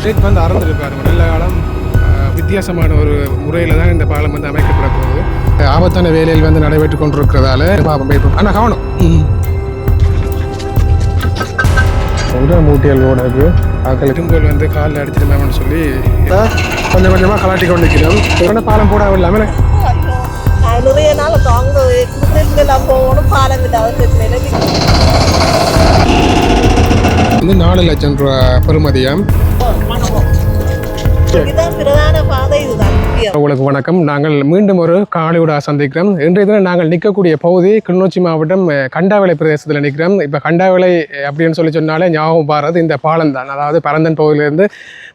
State வந்து அறந்துருப்பாரு நல்ல காலம் வித்தியாசமான ஒரு முறையில் தான் இந்த பாலம் வந்து அமைக்கப்பட போகுது. ஆபத்தான வேலையில் வந்து நடைபெற்று கொண்டிருக்கிறதால பாப்பம் போய் ஆனால் கவனம். உடல் மூட்டியல் இருக்கு ஆக்கள் இரும்புகள் வந்து காலில் அடிச்சிருந்தாங்கன்னு சொல்லி கொஞ்சம் கொஞ்சமாக கலாட்டி கொண்டு நிற்கிறோம் உடனே பாலம் போட இல்லாமல் நிறைய நாள் போகணும். பாலம் இல்லாத பிரச்சனையில வந்து நாலு லட்சம் ரூபா பெறுமதியாம். உங்களுக்கு வணக்கம். நாங்கள் மீண்டும் ஒரு காலையோட சந்திக்கிறோம். இன்றைய தினம் நாங்கள் நிற்கக்கூடிய பகுதி கிளிநொச்சி மாவட்டம் கண்டாவிளை பிரதேசத்தில் நிற்கிறோம். இப்போ கண்டாவிளை அப்படின்னு சொல்லி சொன்னாலே ஞாபகம் பாடுறது இந்த பாலம் தான். அதாவது பரந்தன் பகுதியிலிருந்து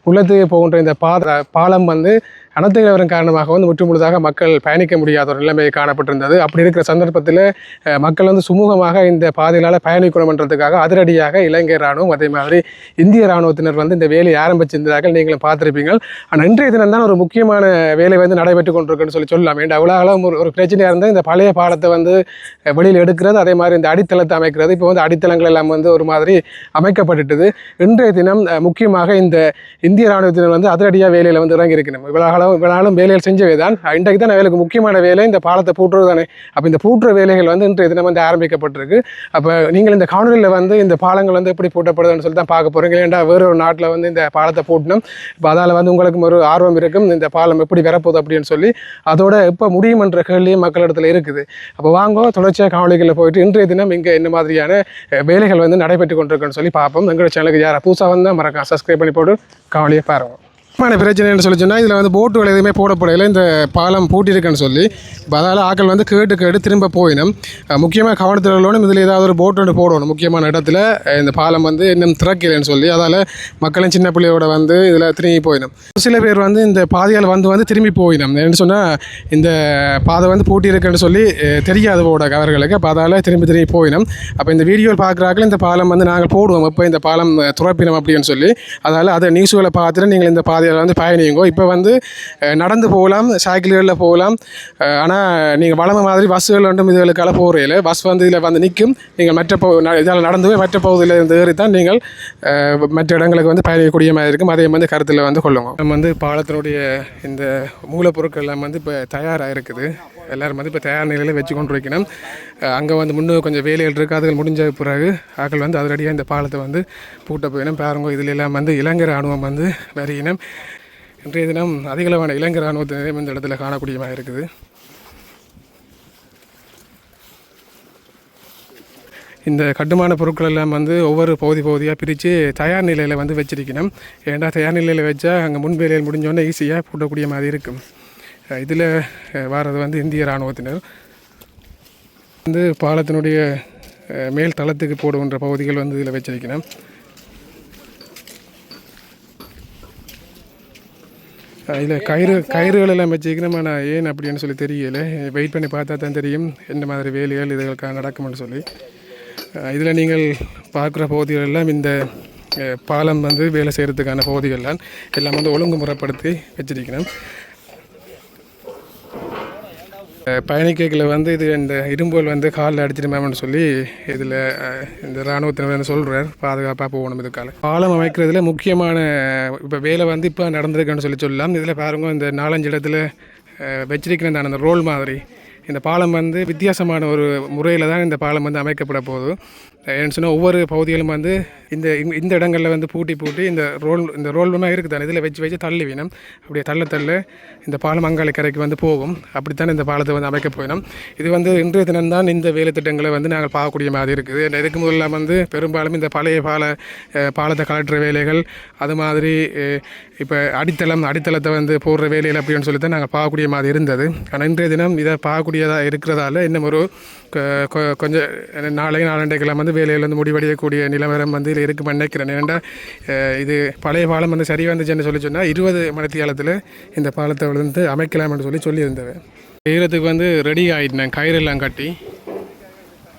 உள்ளத்துக்கு போகின்ற இந்த பாத பாலம் வந்து அனர்த்த நிலவரம் காரணமாக வந்து முற்றுமுழுதாக மக்கள் பயணிக்க முடியாத ஒரு நிலைமை காணப்பட்டிருந்தது. அப்படி இருக்கிற சந்தர்ப்பத்தில் மக்கள் வந்து சுமூகமாக இந்த பாதையினால் பயணிக்கணும்ன்றதுக்காக அதிரடியாக இலங்கை ராணுவம் அதே மாதிரி இந்திய ராணுவத்தினர் வந்து இந்த வேலையை ஆரம்பிச்சிருந்தார்கள் நீங்களும் பார்த்துருப்பீங்க ஆனால் இன்றைய தினம் தான் ஒரு முக்கியமான வேலை வந்து நடைபெற்று கொண்டிருக்குன்னு சொல்லி சொல்லலாம். ஏன்னா அவ்வளோ ஒரு ஒரு பிரச்சனையாக இருந்தால் இந்த பழைய பாலத்தை வந்து வெளியில் எடுக்கிறது அதே மாதிரி இந்த அடித்தளத்தை அமைக்கிறது. இப்போ வந்து அடித்தளங்கள் எல்லாம் வந்து ஒரு மாதிரி அமைக்கப்பட்டுட்டது. இன்றைய தினம் முக்கியமாக இந்த இந்திய ராணுவத்தினர் வந்து அதிரடியாக வேலையில் வந்து இறங்கி இருக்கணும் இவ்வளோ காலம் இவ்வளோ நாளும் வேலைகள் செஞ்சவே தான் இன்றைக்கு தான் வேலைக்கு முக்கியமான வேலை இந்த பாலத்தை பூட்டுறது தானே அப்போ இந்த பூட்டுற வேலைகள் வந்து இன்றைய தினம் வந்து ஆரம்பிக்கப்பட்டிருக்கு. அப்போ நீங்கள் இந்த காணொலியில் வந்து இந்த பாலங்கள் வந்து எப்படி பூட்டப்படுதுன்னு சொல்லி தான் பார்க்க போகிறீங்க ஏன்னா வேறு ஒரு நாட்டில் வந்து இந்த பாலத்தை பூட்டணும் இப்போ அதால் வந்து உங்களுக்கும் ஒரு ஆர்வம் இருக்கும். இந்த பாலம் எப்படி வரப்போகுது அப்படின்னு சொல்லி. அதோட எப்போ முடியுமன்ற கேள்வியும் மக்களிடத்தில் இருக்குது. அப்போ வாங்க தொடர்ச்சியாக காணொலிகளில் போயிட்டு இன்றைய தினம் இங்கே என்ன மாதிரியான வேலைகள் வந்து நடைபெற்று கொண்டிருக்குன்னு சொல்லி பார்ப்போம். எங்களோட சேனலுக்கு யாரை புதுசாக வந்தால் மறக்காம சப்ஸ்கிரைப் பண்ணி போட்டு காணொலியை பாருங்க. முக்கியமான பிரச்சனைன்னு சொல்லி சொன்னால் இதில் வந்து போட்டுகள் எதுவுமே போடப்படையில் இந்த பாலம் பூட்டியிருக்குன்னு சொல்லி அதால் ஆக்கள் வந்து கேட்டு கேட்டு திரும்ப போயினும். முக்கியமாக கவனத்தில் உள்ளவனும் இதில் ஏதாவது ஒரு போட்டு ஒன்று போடணும் முக்கியமான இடத்துல. இந்த பாலம் வந்து இன்னும் திறக்கலைன்னு சொல்லி அதால் மக்களும் சின்ன பிள்ளையோட வந்து இதில் திரும்பி போயிடும் சில பேர் வந்து இந்த பாதையால் வந்து வந்து திரும்பி போயிடும் என்ன சொன்னால் இந்த பாதை வந்து பூட்டி இருக்குன்னு சொல்லி தெரியாது போட அவர்களுக்கு. அப்போ அதால் திரும்பி திரும்பி போயிடும் அப்போ இந்த வீடியோவில் பார்க்குறாக்கள் இந்த பாலம் வந்து நாங்கள் போடுவோம். இப்போ இந்த பாலம் துறப்பினோம் அப்படின்னு சொல்லி அதால் அதை நியூஸ்களை பார்த்துட்டு நீங்கள் இந்த பாதை பாதையில் வந்து பயணியுங்க. இப்போ வந்து நடந்து போகலாம் சைக்கிள்களில் போகலாம். ஆனால் நீங்கள் வளம மாதிரி பஸ்ஸுகள் வந்து இதுகளுக்கால போகிறீங்கள பஸ் வந்து இதில் வந்து நிற்கும் நீங்கள் மற்ற போ இதால் நடந்து மற்ற பகுதியில் இருந்து ஏறி தான் நீங்கள் மற்ற இடங்களுக்கு வந்து பயணிக்கக்கூடிய மாதிரி இருக்கும். அதையும் வந்து கருத்தில் வந்து கொள்ளுங்க. நம்ம வந்து பாலத்தினுடைய இந்த மூலப்பொருட்கள் எல்லாம் வந்து இப்போ தயாராக இருக்குது. எல்லோரும் வந்து இப்போ தயார் நிலையில் வச்சு கொண்டு வைக்கணும் அங்கே வந்து முன்னே கொஞ்சம் வேலைகள் இருக்குது அதுகள் முடிஞ்ச பிறகு ஆக்கள் வந்து அதிரடியாக இந்த பாலத்தை வந்து பூட்ட போயிடும். பாருங்க இதில் எல்லாம் வந்து இலங்கை ராணுவம் வந்து வரையினம். இன்றைய தினம் அதிகளவான இலங்கை ராணுவத்தினரையும் இந்த இடத்துல காணக்கூடியமாக இருக்குது. இந்த கட்டுமான பொருட்கள் எல்லாம் வந்து ஒவ்வொரு பகுதி பகுதியாக பிரித்து தயார் நிலையில் வந்து வச்சிருக்கணும். ஏன்டா தயார் நிலையில் வச்சா அங்கே முன் வேலையில் முடிஞ்சோடனே ஈஸியாக பூட்டக்கூடிய மாதிரி இருக்கும். இதில் வர்றது வந்து இந்திய இராணுவத்தினர். வந்து பாலத்தினுடைய மேல் தளத்துக்கு போடுகின்ற பகுதிகள் வந்து இதில் வச்சிருக்கணும் இதில் கயிறு கயிறுகள் எல்லாம் வச்சுக்கணும் ஆனால் ஏன் அப்படின்னு சொல்லி தெரியல. வெயிட் பண்ணி பார்த்தா தான் தெரியும். என்ன மாதிரி வேலைகள் இதுகளுக்காக நடக்கும்னு சொல்லி. இதில் நீங்கள் பார்க்குற பகுதிகள் எல்லாம் இந்த பாலம் வந்து வேலை செய்கிறதுக்கான பகுதிகள்லாம் எல்லாம் வந்து ஒழுங்குமுறைப்படுத்தி வச்சிருக்கணும் பயணிக்கைகளை வந்து இது இந்த இரும்புகள் வந்து காலில் அடிச்சிடுமாம்னு சொல்லி இதில் இந்த இராணுவத்தினர் வந்து சொல்கிறார் பாதுகாப்பாக போகணும் இதுக்கால பாலம் அமைக்கிறதுல முக்கியமான இப்போ வேலை வந்து இப்போ நடந்திருக்குன்னு சொல்லி சொல்லலாம். இதில் பாருங்க இந்த நாலஞ்சு இடத்துல வச்சிருக்கிற அந்த ரோல் மாதிரி. இந்த பாலம் வந்து வித்தியாசமான ஒரு முறையில் தான் இந்த பாலம் வந்து அமைக்கப்பட போகுது. ஏன்னு சொன்னால் ஒவ்வொரு பகுதிகளும் வந்து இந்த இந்த இடங்களில் வந்து பூட்டி பூட்டி இந்த ரோல் இந்த ரோல்மா இருக்குது தானே இதில் வச்சு வச்சு தள்ளி வீணும். அப்படியே தள்ள தள்ள இந்த பாலம் அங்காளி கரைக்கு வந்து போகும். அப்படித்தான் இந்த பாலத்தை வந்து அமைக்க போயிடும் இது வந்து இன்றைய தினம் தான் இந்த வேலை திட்டங்களை வந்து நாங்கள் பார்க்கக்கூடிய மாதிரி இருக்குது. இதுக்கு முதல்ல வந்து பெரும்பாலும் இந்த பழைய பால பாலத்தை கலட்டுற வேலைகள் அது மாதிரி இப்போ அடித்தளம் அடித்தளத்தை வந்து போடுற வேலைகள் அப்படின்னு சொல்லி தான் நாங்கள் பார்க்கக்கூடிய மாதிரி இருந்தது. ஆனால் இன்றைய தினம் இதை பார்க்கக்கூடியதாக இருக்கிறதால இன்னும் ஒரு கொ- கொஞ்சம் நாளை நாளண்டைக்கெல்லாம் வந்து வேலையில் வந்து முடிவடையக்கூடிய நிலவரம் வந்து இதில் இருக்குன்னு நினைக்கிறேன் ஏன்னா இது பழைய பாலம் வந்து சரி வந்துச்சுன்னு சொல்லி சொன்னால் இருபது மணித்தியாலத்தில் இந்த பாலத்தை வந்து அமைக்கலாம்னு சொல்லி சொல்லியிருந்தவன் செய்கிறதுக்கு வந்து ரெடி ஆகிட்டேன் கயிறெல்லாம் கட்டி.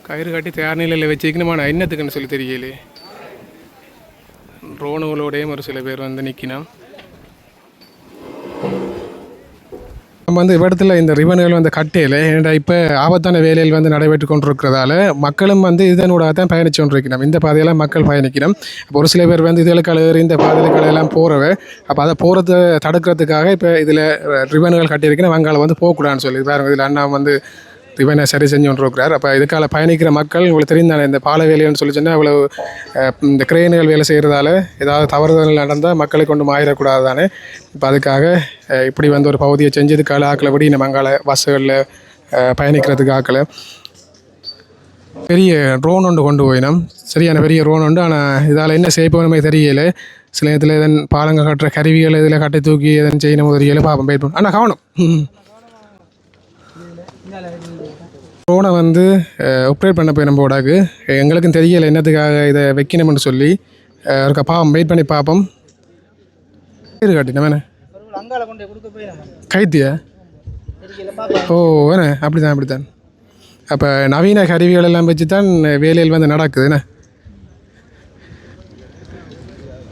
கயிறு கட்டி தயார் நிலையில் வச்சுக்கணுமா நான் என்னத்துக்குன்னு சொல்லி தெரியலையே ரோணுகளோடையும் ஒரு சில பேர் வந்து நிற்கினோம் நம்ம வந்து இடத்துல இந்த ரிவன்கள் வந்து கட்டையில். ஏன்னா இப்போ ஆபத்தான வேலையில் வந்து நடைபெற்று கொண்டிருக்கிறதால மக்களும் வந்து இதனூடாக தான் பயணிச்சு கொண்டிருக்கணும் இந்த பாதையெல்லாம் மக்கள் பயணிக்கணும் இப்போ ஒரு சில பேர் வந்து இதுகளுக்கால ஏறி இந்த பாதைகளுக்கால எல்லாம் போகிறவ அப்போ அதை போகிறத தடுக்கிறதுக்காக இப்போ இதில் ரிவன்கள் கட்டியிருக்கணும் வங்காளம் வந்து போகக்கூடாதுன்னு சொல்லி. வேறு இதில் அண்ணா வந்து ரிவனை சரி செஞ்சு கொண்டிருக்கிறார். அப்போ இதுக்கால பயணிக்கிற மக்கள் உங்களுக்கு தெரியும் இந்த பாலை வேலைன்னு சொல்லி சொன்னால் அவ்வளோ இந்த கிரேன்கள் வேலை செய்கிறதால ஏதாவது தவறுதல் நடந்தால் மக்களை கொண்டு மாறிடக்கூடாது தானே இப்போ அதுக்காக இப்படி வந்து ஒரு பகுதியை செஞ்சதுக்கால ஆக்களை விட இந்த மங்கால பஸ்ஸுகளில் பயணிக்கிறதுக்கு ஆக்களை பெரிய ட்ரோன் ஒன்று கொண்டு போயினோம். சரியான பெரிய ட்ரோன் உண்டு. ஆனால் இதால் என்ன செய்ய தெரியல. சில இதில் இதன் பாலங்க கட்டுற கருவிகள் இதில் கட்டி தூக்கி எதன் செய்யணும் தெரியல பார்ப்போம் போயிட்டு ஆனால் கவனம். ஃபோனை வந்து ஆப்ரேட் பண்ண போய் நம்ம உடாக்கு எங்களுக்கும் தெரியலை என்னத்துக்காக இதை வைக்கணும்னு சொல்லி. அஹ், பாவம் வெயிட் பண்ணி பார்ப்போம் பேர் காட்டினேன் கைத்தியா? ஓ வேணே. ஓ தான் அப்படி தான் அப்போ நவீன கருவிகள் எல்லாம் வச்சு தான் வேலையில் வந்து நடக்குது என்ன?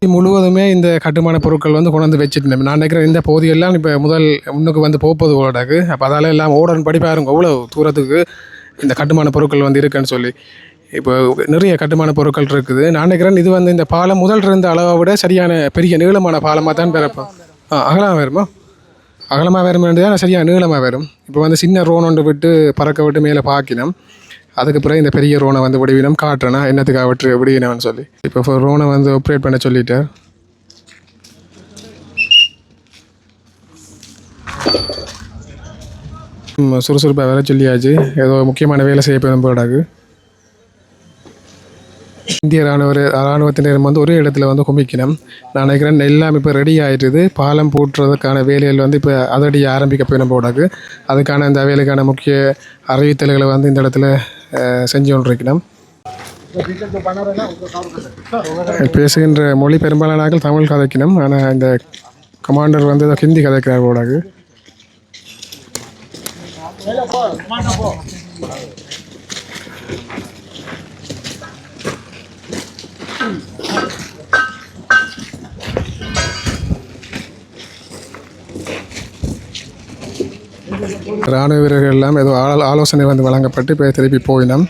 முழுவதுமே இந்த கட்டுமான பொருட்கள் வந்து கொண்டு வந்து வச்சுட்டு நான் நினைக்கிறேன் இந்த பகுதியெல்லாம் இப்போ முதல் முன்னுக்கு வந்து போப்பது போலடாக்கு அப்போ அதால் எல்லாம் ஓடன் படி பாருங்க அவ்வளோ தூரத்துக்கு இந்த கட்டுமான பொருட்கள் வந்து இருக்குன்னு சொல்லி. இப்போ நிறைய கட்டுமான பொருட்கள் இருக்குது. நான் நினைக்கிறேன் இது வந்து இந்த பாலம் முதல் இருந்த அளவை விட சரியான பெரிய நீளமான பாலமாக தான் பிறப்போம் ஆ அகலமாக வருமா அகலமாக வரும் வேண்டியதான் சரியாக நீளமாக வரும் இப்போ வந்து சின்ன ரோன் ஒன்று விட்டு பறக்க விட்டு மேலே பார்க்கினோம் அதுக்கு பிறகு இந்த பெரிய ரோனை வந்து விடுவினம் காட்டுறேன்னா என்னத்துக்காக விட்டு விடுவினவன் சொல்லி. இப்போ ரோனை வந்து ஆப்ரேட் பண்ண சொல்லிட்டார். சுறுசுறுப்பாக வேலை சொல்லியாச்சு. ஏதோ முக்கியமான வேலை செய்ய போயிடும் போடாக்கு இந்திய ராணுவ ராணுவத்தினர் வந்து ஒரே இடத்துல வந்து குமிக்கணும். நான் நினைக்கிறேன் எல்லாம் இப்போ ரெடி ஆகிடுது பாலம் போட்டுறதுக்கான வேலைகள் வந்து இப்போ அதடி ஆரம்பிக்க போயிடும் நம்ம போடாக்கு அதுக்கான இந்த வேலைக்கான முக்கிய அறிவித்தல்களை வந்து இந்த இடத்துல செஞ்சு கொண்டிருக்கிறோம். பேசுகின்ற மொழி பெரும்பாலானாக்கள் தமிழ் கதைக்கணும் ஆனால் இந்த கமாண்டர் வந்து ஹிந்தி கதைக்கிறார் போடாக்கு இராணுவ வீரர்கள் எல்லாம் ஏதோ ஆலோ- ஆலோசனை வந்து வழங்கப்பட்டு இப்போ திருப்பி போயினோம்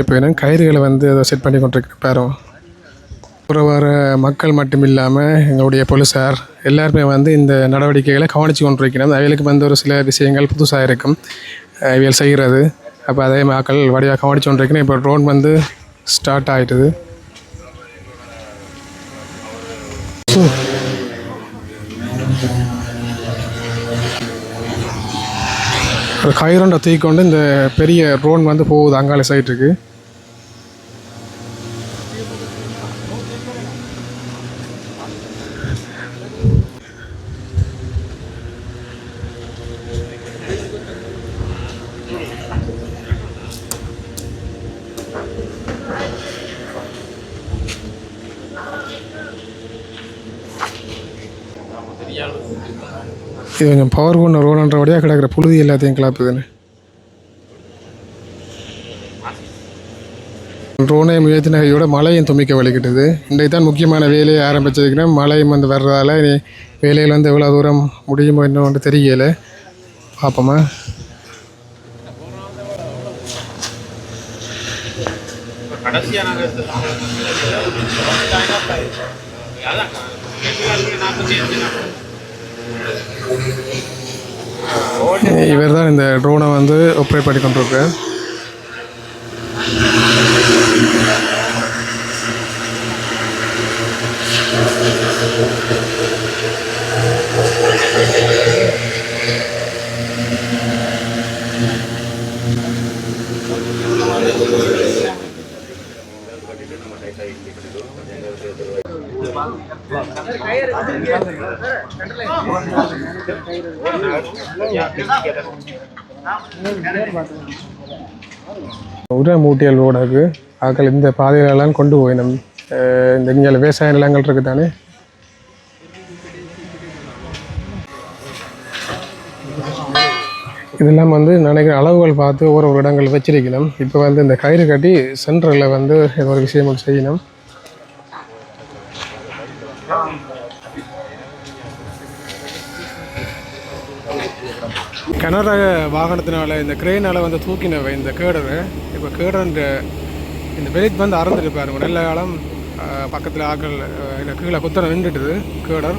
இப்போ என்ன கயிறுகளை வந்து ஏதோ செட் பண்ணி கொண்டிருக்க பாரும் அப்புறம் வர மக்கள் மட்டும் இல்லாமல் எங்களுடைய போலீஸார் எல்லாருமே வந்து இந்த நடவடிக்கைகளை கவனித்து கொண்டிருக்கணும் அவைகளுக்கு வந்து ஒரு சில விஷயங்கள் புதுசாக இருக்கும். அவைகள் செய்கிறது. அப்போ அதே மக்கள் வடிவாக கவனித்து கொண்டிருக்கணும் இப்போ ட்ரோன் வந்து ஸ்டார்ட் ஆகிட்டுது ஒரு கயிறுண்ட தூக்கிக்கொண்டு இந்த பெரிய ட்ரோன் வந்து போகுது அங்காள சைட்டுக்கு. இது கொஞ்சம் பவர் கொண்ட வழியாக கிடக்கிற புழுதி எல்லாத்தையும் கிளப்புதுன்னு ட்ரோனை முயற்சினகையோட மழையும் துமிக்க வலிக்கிட்டது இன்றைக்கு தான் முக்கியமான வேலையை ஆரம்பிச்சிருக்கிறேன். மழையும் வந்து வர்றதால இனி வேலையில் வந்து எவ்வளோ தூரம் முடியுமோ என்னன்னு தெரியல. பார்ப்போமா இவர் தான் இந்த ட்ரோனை வந்து ஆப்ரேட் பண்ணி கொண்டிருக்கார் உரமூட்டியல் ரோடாக்கு ஆக்கள் இந்த பாதையிலெல்லாம் கொண்டு போய் நம் இந்த இங்கே விவசாய நிலங்கள் இருக்குது தானே இதெல்லாம் வந்து நினைக்கிற அளவுகள் பார்த்து ஒரு ஒரு இடங்கள் வச்சிருக்கணும். இப்போ வந்து இந்த கயிறு கட்டி சென்டரில் வந்து ஏதோ ஒரு விஷயம் செய்யணும். கனரக வாகனத்தினால் இந்த கிரெயினால் வந்து தூக்கினவ இந்த கேடரு. இப்போ கேடர்ன்ற இந்த வெளித் வந்து அறந்துட்டு நல்ல காலம் பக்கத்தில் ஆக்கள் இல்லை கீழே குத்தனை நின்றுட்டுது கேடர்.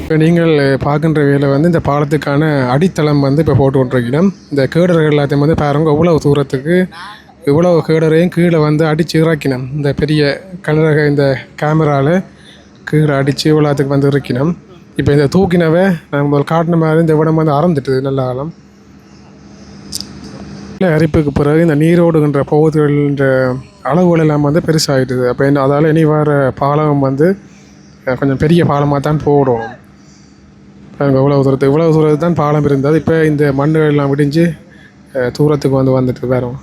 இப்போ நீங்கள் பார்க்கின்ற வேலை வந்து இந்த பாலத்துக்கான அடித்தளம் வந்து இப்போ போட்டு கொண்டிருக்கிறோம் இந்த கேடர்கள் எல்லாத்தையும் வந்து பாருங்க இவ்வளவு தூரத்துக்கு இவ்வளவு கேடரையும் கீழே வந்து அடிச்சு இறக்கினோம். இந்த பெரிய கனரக இந்த கேமராவில் கீழே அடித்து இவ்வளோத்துக்கு வந்து இறக்கினோம். இப்போ இந்த தூக்கினவை நாங்கள் முதல் காட்டின மாதிரி இந்த இடம் வந்து அறந்துட்டுது நல்ல காலம். இல்லை அரிப்புக்கு பிறகு இந்த நீரோடுகின்ற பகுதிகளின்ற அளவுகள் எல்லாம் வந்து பெருசாகிடுது அப்போ என்ன அதால் இனி வர பாலம் வந்து கொஞ்சம் பெரிய பாலமாக தான் போடும். இவ்வளோ தூரத்துக்கு இவ்வளோ தூரத்துக்கு தான் பாலம் இருந்தது. இப்போ இந்த மண்ணுகள் எல்லாம் விடிஞ்சு தூரத்துக்கு வந்து வந்துட்டு வேறும்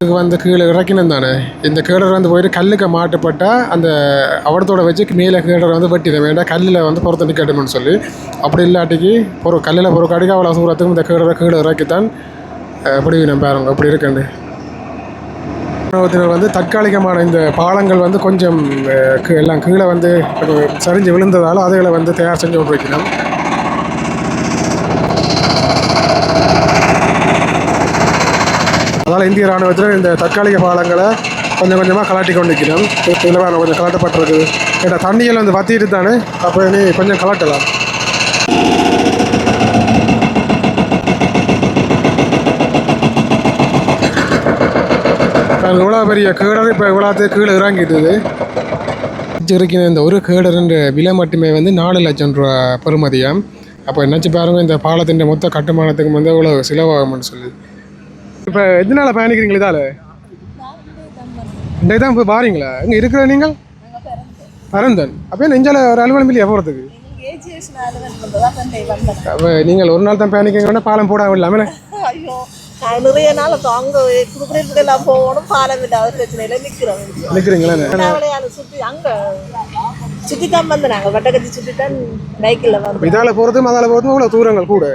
இதுக்கு வந்து கீழே இறக்கினம் தானே? இந்த கேடர் வந்து போயிட்டு கல்லுக்கு மாட்டுப்பட்டால் அந்த அவடத்தோட வச்சு மேலே கேடர் வந்து வெட்டிட வேண்டாம். கல்லில் வந்து பொறுத்து நிற்கட்டும்னு சொல்லி. அப்படி இல்லாட்டிக்கு பொறு கல்லில் பொறுக்காடிக்கு அவ்வளோ சூரத்துக்கும் இந்த கேடரை கீழே இறக்கித்தான் அஹ், பிடிவினம் பாருங்க. அப்படி இருக்குண்டு ராணுவத்தினர் வந்து தற்காலிகமான இந்த பாலங்கள் வந்து கொஞ்சம் கீ- எல்லாம் கீழே வந்து கொஞ்சம் சரிஞ்சு விழுந்ததால் அதுகளை வந்து தயார் செஞ்சு கொண்டு அதனால் இந்திய ராணுவத்தில் இந்த தற்காலிக பாலங்களை கொஞ்சம் கொஞ்சமாக கலாட்டி கொண்டு வைக்கணும் இதில் வேணும் கொஞ்சம் கலாட்டப்பட்டிருக்குது ஏன்னா தண்ணியில் வந்து வத்திட்டு தானே அப்போ நீ கொஞ்சம் கலாட்டலாம். இவ்வளோ பெரிய கேடர் இப்போ இவ்வளோத்து கீழே இறங்கிட்டுது இருக்கிற இந்த ஒரு கேடருன்ற விலை மட்டுமே வந்து நாலு லட்சம் ரூபா பெறுமதியாம். அப்போ நினச்சி பாருங்கள் இந்த பாலத்தின் மொத்த கட்டுமானத்துக்கு வந்து இவ்வளோ செலவாகும்னு சொல்லி. இப்போ எதனால பயணிக்கிறீங்களா இதால? இன்றைக்கு தான் போய் பாருங்களா இங்கே இருக்கிற நீங்கள்? பரந்தன். அப்போ நெஞ்சால ஒரு அலுவலம் இல்லையா போகிறதுக்கு நீங்கள் ஒரு நாள் தான் பயணிக்கிறீங்கன்னா பாலம் போட இல்லாமல் ஐயோ நிறைய நாள் அங்க குடுக்குறதுக்கு எல்லாம் போகணும் பாலம் இல்லாத பிரச்சனையில நிக்கிறோம். நிற்கிறீங்களா விளையாட சுத்தி அங்க சுத்தி தான் வந்து நாங்க வட்டக்கத்தி சுத்தி தான் பைக்கில் வந்து இதால் போகிறதும் அதால் இவ்வளோ தூரங்கள் கூட.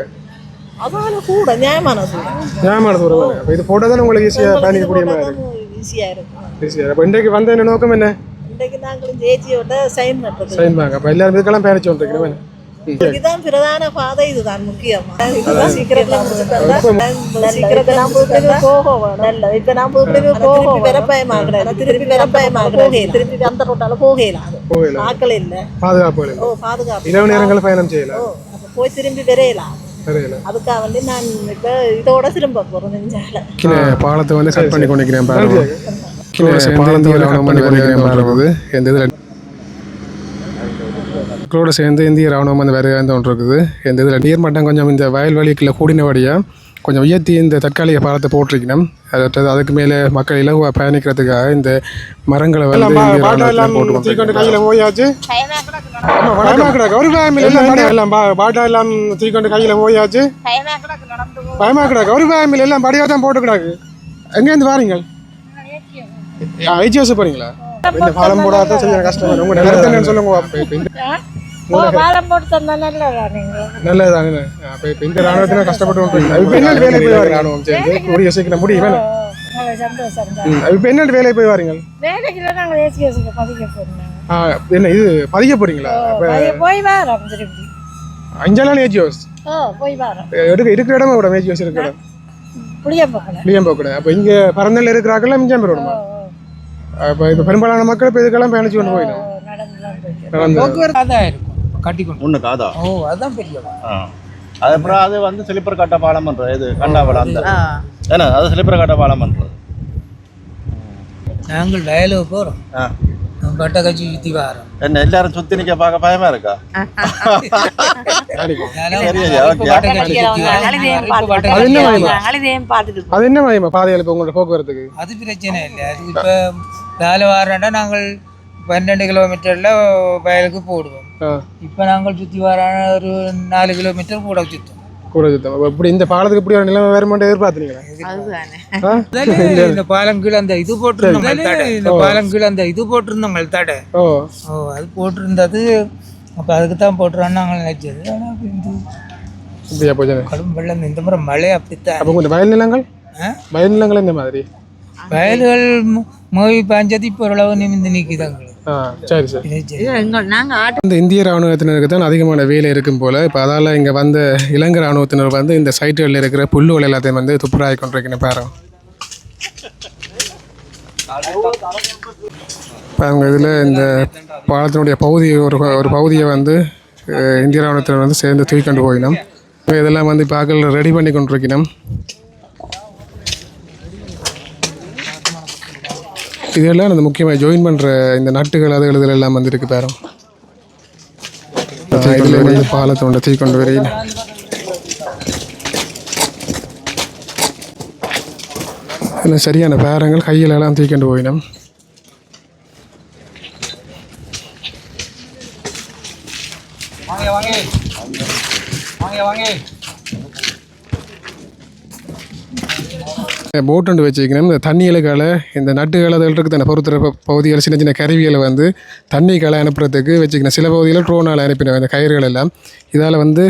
கூட நியாயமான தூரம் நியாயமான தூரம் தானே அப்போ இது போட்டால் தான் உங்களுக்கு ஈஸியாக பயணிக்கக்கூடிய மாதிரி ஈஸியா இருக்கும் ஈஸியாக அப்போ இன்றைக்கு வந்த என்ன நோக்கம் என்ன இன்றைக்கு நாங்களும் ஜேஜியோட சைன் பண்ணுறது சைன் பாங்க அப்போ எல்லாரும் இதுக்கெல்லாம் பயணிச்சு வந்துருக்கீங்க இதுதான் பிரதான பாதை இதுதான் முக்கியமா இதுதான் சீக்கிரத்துல முடிச்சுட்டா சீக்கிரத்துல நான் போகிறது போக வேணும் நல்லது இப்ப நான் போகிறது போக வர பயமாகிறேன் திருப்பி வர பயமாகிறேன் திருப்பி அந்த ரோட்டால போகலாம் போகலாம் ஆக்கள் இல்ல பாதுகாப்பு இல்லை ஓ பாதுகாப்பு இரவு நேரங்களில் பயணம் செய்யலாம் ஓ அப்ப போய் திரும்பி வரையலாம் அதுக்காக வந்து நான் இப்ப இதோட திரும்ப போறேன் நெஞ்சால. கிண பாலத்தை வந்து கட் பண்ணி கொண்டிருக்கிறேன் பாருங்க கிண பாலத்தை வந்து கட் பண்ணி கொண்டிருக்கிறேன் பாருங்க. எந்த இதில் மக்களோட சேர்ந்து இந்திய ராணுவம் வந்து வேறு வந்து ஒன்று இருக்குது. எந்த இதில் நீர் மட்டம் கொஞ்சம் இந்த வயல்வெளிக்குள்ள கூடினபடியாக கொஞ்சம் உயர்த்தி இந்த தற்காலிக பாலத்தை போட்டிருக்கணும். அதாவது அதுக்கு மேலே மக்கள் இலகுவா பயணிக்கிறதுக்காக இந்த மரங்களை வந்து கையில் போயாச்சு. ஒரு பயம் இல்லை எல்லாம் பாட்டா எல்லாம் தூக்கிக்கொண்டு கையில் போயாச்சு. பயமா கிடக்கு. ஒரு எல்லாம் படியாக தான் போட்டு கிடக்கு. எங்கேருந்து வாரீங்க? ஐஜிஎஸ் போறீங்களா? இந்த பாலம் போடாத கொஞ்சம் கஷ்டம் உங்க நிலத்தை சொல்லுங்க இப்ப பாலம் போட்டு தந்தா நல்லதா நீங்க? நல்லதுதாங்க அப்ப இப்ப இந்த ராணுவத்தின கஷ்டப்பட்டு கொண்டு இப்ப என்ன வேலை போய் வரீங்க ராணுவம் சேர்ந்து கூடிய சீக்கிரம் முடியும். இப்ப என்ன வேலை போய் வரீங்க ஏசிஎஸ்க்கு பதிக்க ஆ, என்ன இது பதிக்க போறீங்களா? போய் வரோம் திருப்பி. அஞ்சலாம் ஏஜியோஸ் ஓ போய் வரோம் எடுக்க இருக்கிற இடமா கூட ஏஜியோஸ் இருக்கிற இடம்? புளிய பக்கம் புளியம் போக்கூடாது அப்ப இங்க பரந்தல்ல இருக்கிறார்கள் மிஞ்சம் பெறணுமா அப்ப இப்ப பெரும்பாலான மக்கள் இப்ப இதுக்கெல்லாம் பயணிச்சு கொண்டு போயிடும் நடந்து. போக்குவரத்து கட்டி ஒண்ணுக்கு அதான் ஓ அதுதான் பெரிய. அது அப்புறம் அது வந்து சிலிப்பர் கட்ட பாலம் பண்றது. இது கண்டாவளம் அந்த ஏன்னா அது சிலிப்பர் கட்ட பாலம் பண்றது. நாங்கள் வயலுக்கு போகிறோம். கட்ட கட்சி சுற்றி வரோம். என்ன எல்லாரும் சுத்தி நிக்க பார்க்க பயமா இருக்கா. அது என்ன மயமா அது என்ன மயமா பாதையில் இப்போ உங்களோட போக்குவரத்துக்கு? அது பிரச்சனை இல்லை. அது இப்போ வேலை வாரண்டா நாங்கள் பன்னெண்டு கிலோமீட்டரில் வயலுக்கு போடுவோம். இப்போ நாங்கள் சுற்றி வர ஒரு நாலு கிலோமீட்டர் கூட சுற்றும் கூட சுத்தம். இப்படி இந்த பாலத்துக்கு இப்படி ஒரு நிலைமை வேற மட்டும் எதிர்பார்த்தீங்களா? இந்த பாலங்கீழ் அந்த இது போட்டிருந்தோம் இந்த பாலங்கீழ் அந்த இது போட்டிருந்தோங்க தடை ஓ. ஓ அது போட்டிருந்தது. அப்போ அதுக்கு தான் போட்டுறான்னு நாங்கள் நினைச்சது. ஆனால் இப்படியா போச்சு? கடும் வெள்ளம் இந்த முறை மழை அப்படித்தான். அப்போ கொஞ்சம் வயல் நிலங்கள்? வயல் நிலங்கள் இந்த மாதிரி? வயல்கள் மு- மோய் பாஞ்சது இப்போ ஓரளவு நிமிந்து ஆ சரி சரி. நாங்கள் ஆட்டு இந்த இந்திய ராணுவத்தினருக்கு தான் அதிகமான வேலை இருக்கும் போல். இப்போ அதால் இங்கே வந்த இலங்கை ராணுவத்தினர் வந்து இந்த சைட்டுகளில் இருக்கிற புல்லுகள் எல்லாத்தையும் வந்து துப்புராய் கொண்டிருக்கணும் பாருங்க. பாருங்க இதில் இந்த பாலத்தினுடைய பகுதி ஒரு ஒரு பகுதியை வந்து இந்திய ராணுவத்தினர் வந்து சேர்ந்து தூக்கிக்கொண்டு போயினோம். இதெல்லாம் வந்து இப்போ ரெடி பண்ணி கொண்டிருக்கணும். இதெல்லாம் அந்த முக்கியமாக ஜாயின் பண்ணுற இந்த நட்டுகள் அதுகள் இதில் எல்லாம் வந்து இருக்கு பாருங்க இதில் வந்து பாலத்தை ஒன்று தூக்கி கொண்டு வரையில். இதில் சரியான பேரங்கள் கையில் எல்லாம் தூக்கி கொண்டு போயினோம் வாங்க வாங்க. வாங்க வாங்க. போட் ஒன்று வச்சுக்கணும் இந்த தண்ணிகளுக்கால இந்த நட்டுகள் அதில் இருக்குது அந்த பொறுத்துற பகுதிகள் சின்ன சின்ன கருவிகளை வந்து தண்ணிகளை அனுப்புறதுக்கு வச்சுக்கணும் சில பகுதியில் ட்ரோனால் அனுப்பினோம் இந்த கயிறுகள் எல்லாம். இதால் வந்து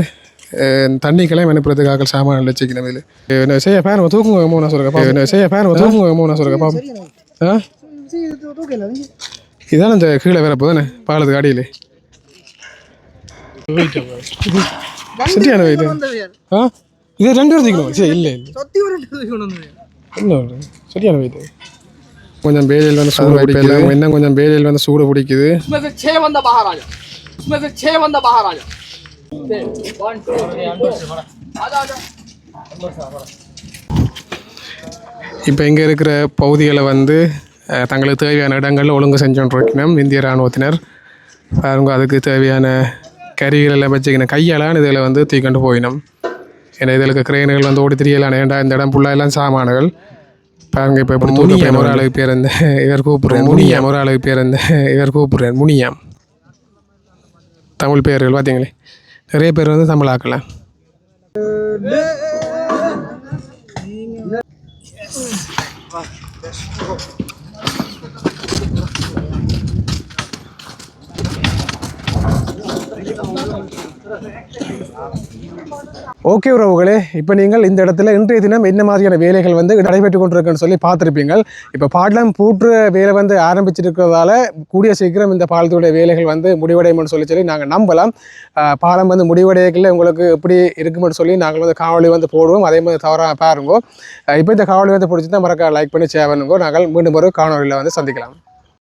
அஹ், தண்ணிகளை அனுப்புறதுக்கு ஆக்கள் சாமான்கள் வச்சுக்கணும் இது என்ன செய்ய பேர் தூக்குங்க மூணு சொல்லுங்க என்ன செய்ய பேர் தூக்குங்க மூணு சொல்லுங்க பாப்போம். ஆ? இதான இந்த கீழே வேற போதானே பாலத்துக்கு அடியில். சரியான வெயிட் ஆ? இது ரெண்டு பேரும் தூக்கணும் சரி இல்லை இல்லை. சரியான வயிற்று கொஞ்சம் வேலையில் வந்து சூடு பிடிக்குது. இன்னும் கொஞ்சம் வேலையில் வந்து சூடு பிடிக்குது. இப்போ இங்கே இருக்கிற பகுதிகளை வந்து தங்களுக்கு தேவையான இடங்கள் ஒழுங்கு செஞ்சோன்றிருக்கணும் இந்திய இராணுவத்தினர். அவங்க அதுக்கு தேவையான கருவிகள் எல்லாம் வச்சுக்கணும் கையாலான இதில் வந்து தூக்கிக்கொண்டு போயினோம். ஏன்னா இதில் இருக்க கிரெயின்கள் வந்து ஓடி தெரியலாம் ஏன்டா இந்த இடம் ஃபுல்லாக எல்லாம் சாமான்கள்? பாருங்க இப்போ இப்படி முனியாம் ஒரு ஆளுக்கு பேர் இந்த இவர் கூப்பிடுறேன் முனியாம் ஒரு ஆளுக்கு பேர் இந்த இவர் கூப்பிடுறேன் முனியாம். தமிழ் பேர்கள் பார்த்தீங்களே நிறைய பேர் வந்து தமிழ் ஆக்கலாம் ஓகே உறவுகளே இப்போ நீங்கள் இந்த இடத்துல இன்றைய தினம் என்ன மாதிரியான வேலைகள் வந்து நடைபெற்று கொண்டிருக்குன்னு சொல்லி பார்த்துருப்பீங்க இப்போ பாடலாம் பூற்று வேலை வந்து ஆரம்பிச்சிருக்கிறதால கூடிய சீக்கிரம் இந்த பாலத்துடைய வேலைகள் வந்து முடிவடையும்னு சொல்லி சொல்லி நாங்கள் நம்பலாம். பாலம் வந்து முடிவடையக்கில் உங்களுக்கு எப்படி இருக்குமென்னு சொல்லி நாங்கள் வந்து காவலி வந்து போடுவோம். அதே மாதிரி தவறாக பாருங்கோ. இப்போ இந்த காவலி வந்து பிடிச்சி தான் மறக்க லைக் பண்ணி சேவனுங்கோ நாங்கள் மீண்டும் ஒரு காணொலியில் வந்து சந்திக்கலாம்.